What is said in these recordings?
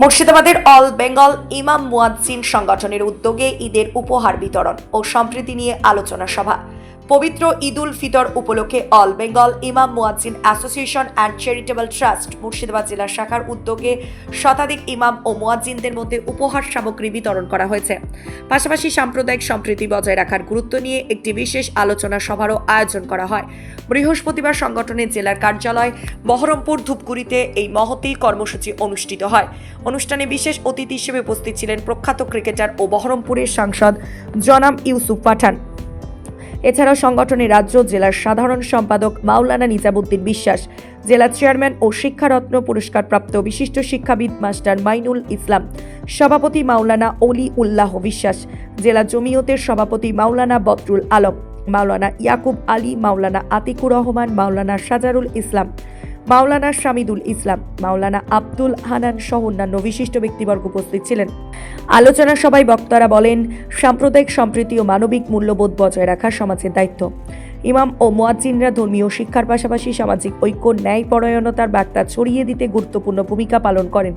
মুর্শিদাবাদের অল বেঙ্গল ইমাম মুয়াজ্জিন সংগঠনের উদ্যোগে ঈদের উপহার বিতরণ ও সম্প্রীতি নিয়ে আলোচনা সভা। পবিত্র ঈদুল ফিতর উপলক্ষে all Bengal Imam Muazzin association and charitable trust Murshidabad জেলা শাখার উদ্যোগে শতাধিক ইমাম ও মুয়াজ্জিনদের মধ্যে উপহার সামগ্রী বিতরণ করা হয়েছে। পাশাপাশি সাম্প্রদায়িক সম্প্রীতি বজায় রাখার গুরুত্ব নিয়ে একটি বিশেষ আলোচনা সভারও আয়োজন করা হয়। বৃহস্পতিবার সংগঠনের জেলার কার্যালয় বহরমপুর ধূপগুড়িতে এই মহতী কর্মসূচি অনুষ্ঠিত হয়। অনুষ্ঠানে বিশেষ অতিথি হিসেবে উপস্থিত ছিলেন প্রখ্যাত ক্রিকেটার ও বহরমপুরের সাংসদ জনাম ইউসুফ পাঠান। এছাড়াও সংগঠনের রাজ্য জেলার সাধারণ সম্পাদক মাওলানা নিজামুদ্দিন বিশ্বাস, জেলা চেয়ারম্যান ও শিক্ষারত্ন পুরস্কারপ্রাপ্ত বিশিষ্ট শিক্ষাবিদ মাস্টার মাইনুল ইসলাম, সভাপতি মাওলানা অলি উল্লাহ বিশ্বাস, জেলা জমিয়তের সভাপতি মাওলানা বদরুল আলম, মাওলানা ইয়াকুব আলী, মাওলানা আতিকুর রহমান, মাওলানা সাজারুল ইসলাম মাওলানা শামিদুল ইসলাম, মাওলানা আব্দুল হানান সহ অন্যান্য বিশিষ্ট ব্যক্তিবর্গ উপস্থিত ছিলেন। আলোচনা সভায় বক্তারা বলেন, সাম্প্রদায়িক সম্প্রীতি ও মানবিক মূল্যবোধ বজায় রাখা সমাজের দায়িত্ব। ইমাম ও মুয়াজ্জিনরা ধর্মীয় শিক্ষার পাশাপাশি সামাজিক ঐক্য ন্যায় পরায়ণতার বার্তা ছড়িয়ে দিতে গুরুত্বপূর্ণ ভূমিকা পালন করেন।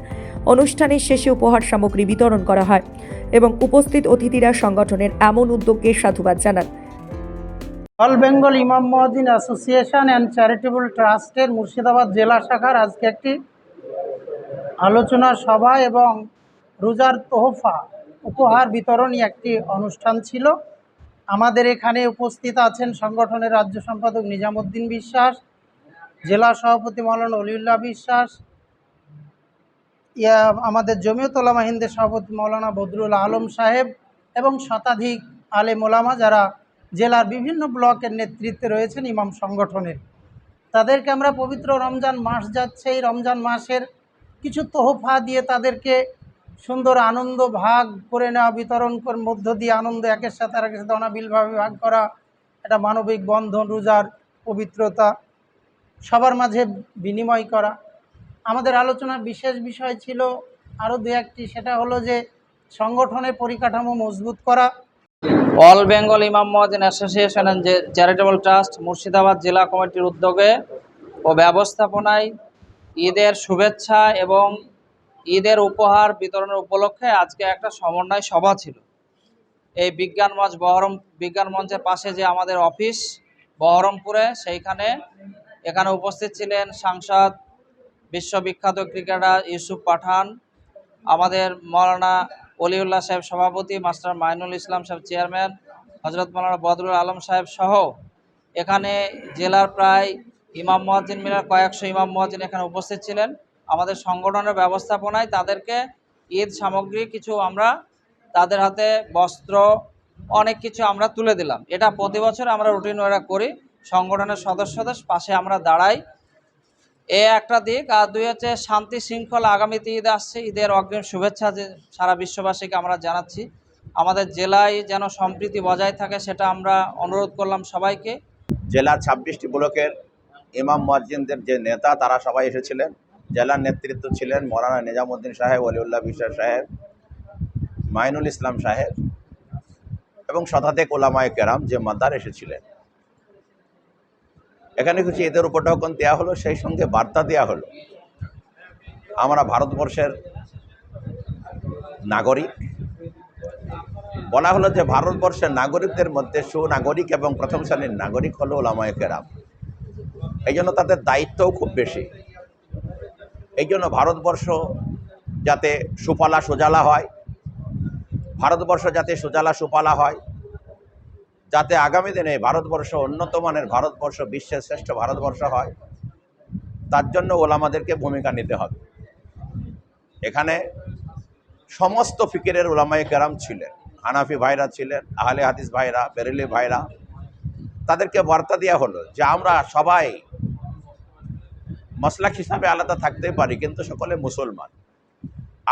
অনুষ্ঠানের শেষে উপহার সামগ্রী বিতরণ করা হয় এবং উপস্থিত অতিথিরা সংগঠনের এমন উদ্যোগকে সাধুবাদ জানান। অল বেঙ্গল ইমাম মহাদিন অ্যাসোসিয়েশন অ্যান্ড চ্যারিটেবল ট্রাস্টের মুর্শিদাবাদ জেলা শাখার আজকে একটি আলোচনা সভা এবং রোজার তোহফা উপহার বিতরণী একটি অনুষ্ঠান ছিল। আমাদের এখানে উপস্থিত আছেন সংগঠনের রাজ্য সম্পাদক নিজামুদ্দিন বিশ্বাস, জেলা সভাপতি মৌলানা অলিউল্লাহ বিশ্বাস, ইয়া, আমাদের জমিয়ত ওলামা হিন্দের সভাপতি মৌলানা বদরুল আলম সাহেব এবং শতাধিক আলে মোলামা যারা জেলার বিভিন্ন ব্লকের নেতৃত্বে রয়েছেন ইমাম সংগঠনের। তাদেরকে আমরা পবিত্র রমজান মাস যাচ্ছে। এই রমজান মাসের কিছু তোহফা দিয়ে তাদেরকে সুন্দর আনন্দ ভাগ করে নেওয়া, বিতরণ করে, মধ্য দিয়ে আনন্দ একের সাথে আরেকের সাথে অনাবিলভাবে ভাগ করা, একটা মানবিক বন্ধন, রোজার পবিত্রতা, সবার মাঝে বিনিময় করা। আমাদের আলোচনার বিশেষ বিষয় ছিল আরও দু একটি সেটা হলো যে সংগঠনের পরিকাঠামো মজবুত করা all Bengal Imam Muazzin association and charitable trust Murshidabad জেলা কমিটির উদ্যোগে ও ব্যবস্থাপনায় ঈদের শুভেচ্ছা এবং ঈদের উপহার বিতরণের উপলক্ষে আজকে একটা সমন্বয় সভা ছিল। এই বিজ্ঞান মঞ্চ বহরম বিজ্ঞান মঞ্চের পাশে যে আমাদের অফিস বহরমপুরে, সেইখানে এখানে উপস্থিত ছিলেন সাংসদ, বিশ্ববিখ্যাত ক্রিকেটার ইউসুফ পাঠান, আমাদের মৌলানা অলিউল্লাহ সাহেব সভাপতি, মাস্টার মাইনুল ইসলাম সাহেব চেয়ারম্যান হজরত মৌলানা বদরুল আলম সাহেব সহ। এখানে জেলার প্রায় ইমাম মহাজিন মিলার কয়েকশো ইমাম মহাজিন এখানে উপস্থিত ছিলেন। আমাদের সংগঠনের ব্যবস্থাপনায় তাদেরকে ঈদ সামগ্রী কিছু আমরা তাদের হাতে বস্ত্র, অনেক কিছু আমরা তুলে দিলাম। এটা প্রতি বছর আমরা রুটিন ওরা করি। সংগঠনের সদস্যদের পাশে আমরা দাঁড়াই। এ একটা দিক। আর দুই হচ্ছে শান্তি শৃঙ্খলা আগামীতে ঈদ আসছে। ঈদের অগ্রিম শুভেচ্ছা যে সারা বিশ্ববাসীকে আমরা জানাচ্ছি। আমাদের জেলায় যেন সম্প্রীতি বজায় থাকে সেটা আমরা অনুরোধ করলাম সবাইকে। জেলার ছাব্বিশটি ব্লকের ইমাম মুয়াজ্জিনদের যে নেতা, তারা সবাই এসেছিলেন। জেলার নেতৃত্ব ছিলেন মৌলানা নিজামুদ্দিন সাহেব অলিউল্লাহ বিশ্বাস সাহেব, মাইনুল ইসলাম সাহেব এবং শতাধিক ওলামায় কেরাম যে মাদার এসেছিলেন। এখানে কিছু ঈদের উপঢৌকন দেওয়া হলো, সেই সঙ্গে বার্তা দেওয়া হলো। আমরা ভারতবর্ষের নাগরিক। বলা হলো যে ভারতবর্ষের নাগরিকদের মধ্যে সুনাগরিক এবং প্রথম শ্রেণির নাগরিক হলো ওলামায় কেরাম। এই জন্য তাদের দায়িত্বও খুব বেশি। এই জন্য ভারতবর্ষ যাতে সুফলা সুজালা হয়, ভারতবর্ষ যাতে সুজালা সুফলা হয় যাতে আগামী দিনে ভারতবর্ষ উন্নত মানের ভারতবর্ষ, বিশ্বের শ্রেষ্ঠ ভারতবর্ষ হয়, তার জন্য ওলামাদেরকে ভূমিকা নিতে হবে। এখানে সমস্ত ফিকিরের ওলামাই কেরাম ছিলেন, হানাফি ভাইরা ছিলেন, আহলে হাদিস ভাইরা, বেরেলি ভাইরা। তাদেরকে বার্তা দেওয়া হলো যে আমরা সবাই মশলাক হিসাবে আলাদা থাকতে পারি, কিন্তু সকলে মুসলমান।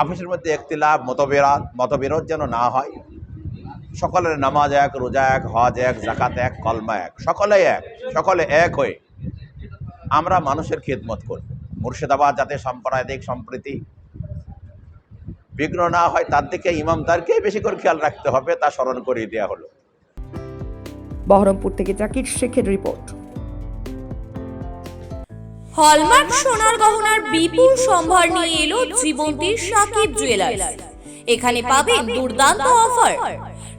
আফিসের মধ্যে একতিলাভ মতবিরাত মতবিরোধ যেন না হয় সকলের নামাজ এক রোজা এক হজ এক জাকাত এক কলমা এক। সকলে এক সকলে এক হয়ে আমরা মানুষের খিদমত করব। মুর্শিদাবাদ যাতে সাম্প্রদায়িক সম্প্রীতি বিঘ্ন না হয় তার দিকে ইমামদারকেই বেশি করে খেয়াল রাখতে হবে তা স্মরণ করিয়ে দেওয়া হলো। বহরমপুর থেকে জাকির শেখের রিপোর্ট। হলমার্ক সোনার গহনার বিপুল সম্ভার নিয়ে এলো জীবন্তীর সাকিব জুয়েলার্স এখানে পাবেন দুর্দান্ত অফার